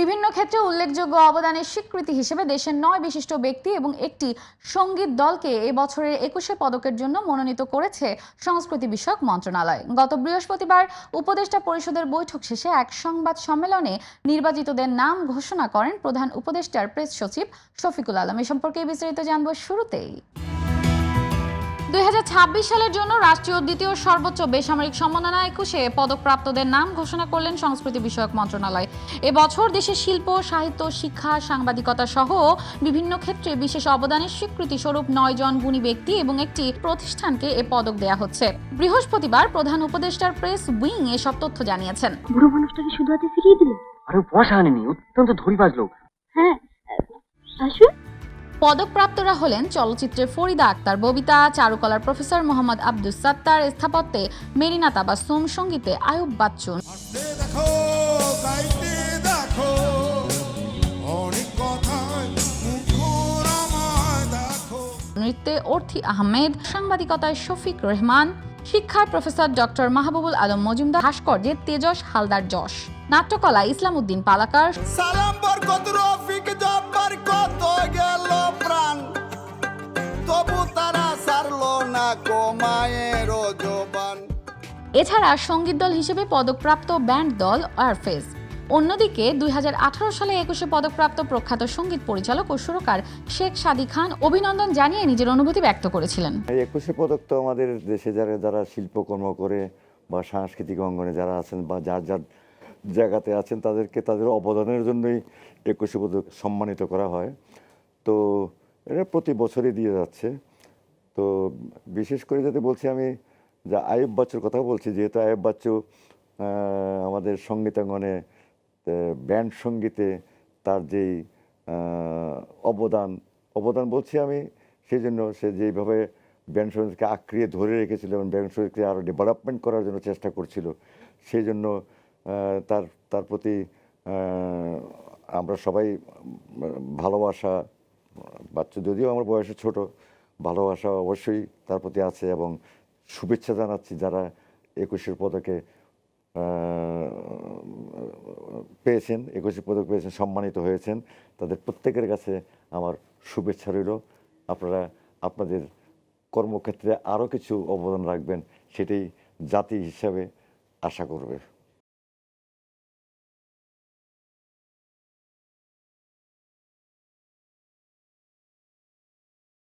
বিভিন্ন ক্ষেত্রে উল্লেখযোগ্য অবদানের স্বীকৃতি হিসেবে দেশের নয় বিশিষ্ট ব্যক্তি এবং একটি সংগীত দলকে এ বছরের একুশে পদকের জন্য মনোনীত করেছে সংস্কৃতি বিষয়ক মন্ত্রণালয়। গত বৃহস্পতিবার উপদেষ্টা পরিষদের বৈঠক শেষে এক সংবাদ সম্মেলনে নির্বাচিতদের নাম ঘোষণা করেন প্রধান উপদেষ্টার প্রেস সচিব শফিকুল আলম। এ সম্পর্কে বিস্তারিত জানব শুরুতেই। দুই সালের জন্য রাষ্ট্রীয় দ্বিতীয় সর্বোচ্চ বেসামরিক সম্মাননা একুশে পদকপ্রাপ্তদের নাম ঘোষণা করলেন সংস্কৃতি বিষয়ক মন্ত্রণালয়। এবছর দেশের শিল্প সাহিত্য শিক্ষা সাংবাদিকতা সহ বিভিন্ন ক্ষেত্রে বিশেষ অবদানের স্বীকৃতি স্বরূপ নয় জন গুণী ব্যক্তি এবং একটি প্রতিষ্ঠানকে এ পদক দেয়া হচ্ছে। বৃহস্পতিবার প্রধান উপদেষ্টার প্রেস উইং এসব তথ্য জানিয়েছেন। বুড়ো মানুষটাকে শুধু হাতে ফিরিয়ে দিলে? আরে পয়সা আনেনি অত্যন্ত ধরিবাজ লোক। হ্যাঁ আসুন। পদকপ্রাপ্তরা হলেন চলচ্চিত্রে ফরিদা আক্তার ববিতা চারুকলার প্রফেসর মোহাম্মদ আব্দুস সাত্তার স্থাপত্যে মেরিনা তাবাসুম সঙ্গীতে আয়ুব বাচ্চুন। নৃত্যে অর্থি আহমেদ সাংবাদিকতায় শফিক রহমান শিক্ষায় প্রফেসর ডক্টর মাহবুবুল আলম মজুমদার ভাস্কর্যে তেজস হালদার যশ। নাট্যকলা ইসলাম উদ্দিন পালাকার। সালাম বরকত রফিক জব্বার কত গেল। এছাড়া সংগীত দল হিসেবে পদকপ্রাপ্ত ব্যান্ড দল আরফেজ অন্যদিকে দু হাজার আঠারো সালে একুশে পদকপ্রাপ্ত প্রখ্যাত সংগীত পরিচালক ও সুরকার শেখ সাদি খান অভিনন্দন জানিয়ে নিজের অনুভূতি ব্যক্ত করেছিলেন। এই একুশে পদক তো আমাদের দেশে যারা যারা শিল্পকর্ম করে বা সাংস্কৃতিক অঙ্গনে যারা আছেন বা যার যার জায়গাতে আছেন তাদেরকে তাদের অবদানের জন্যই একুশে পদক সম্মানিত করা হয়। তো এটা প্রতি বছরই দিয়ে যাচ্ছে। তো বিশেষ করে যাতে বলছি আমি যে আয়ুব বাচ্চুর কথা বলছি, যেহেতু আয়ুব বাচ্চু আমাদের সঙ্গীতাঙ্গনে ব্যান্ড সঙ্গীতে তার যেই অবদান অবদান বলছি আমি, সেই জন্য সে যেইভাবে ব্যান্ড সঙ্গীতকে আঁকড়িয়ে ধরে রেখেছিল এবং ব্যান্ড সঙ্গীতকে আরও ডেভেলপমেন্ট করার জন্য চেষ্টা করছিল, সেই জন্য তার তার প্রতি আমরা সবাই ভালোবাসা, বাচ্চা যদিও আমার বয়সে ছোট ভালোবাসা অবশ্যই তার প্রতি আছে এবং শুভেচ্ছা জানাচ্ছি যারা একুশের পদকে পেয়েছেন একুশে পদক পেয়েছেন, সম্মানিত হয়েছেন, তাদের প্রত্যেকের কাছে আমার শুভেচ্ছা রইল। আপনারা আপনাদের কর্মক্ষেত্রে আরও কিছু অবদান রাখবেন, সেটাই জাতি হিসাবে আশা করবে।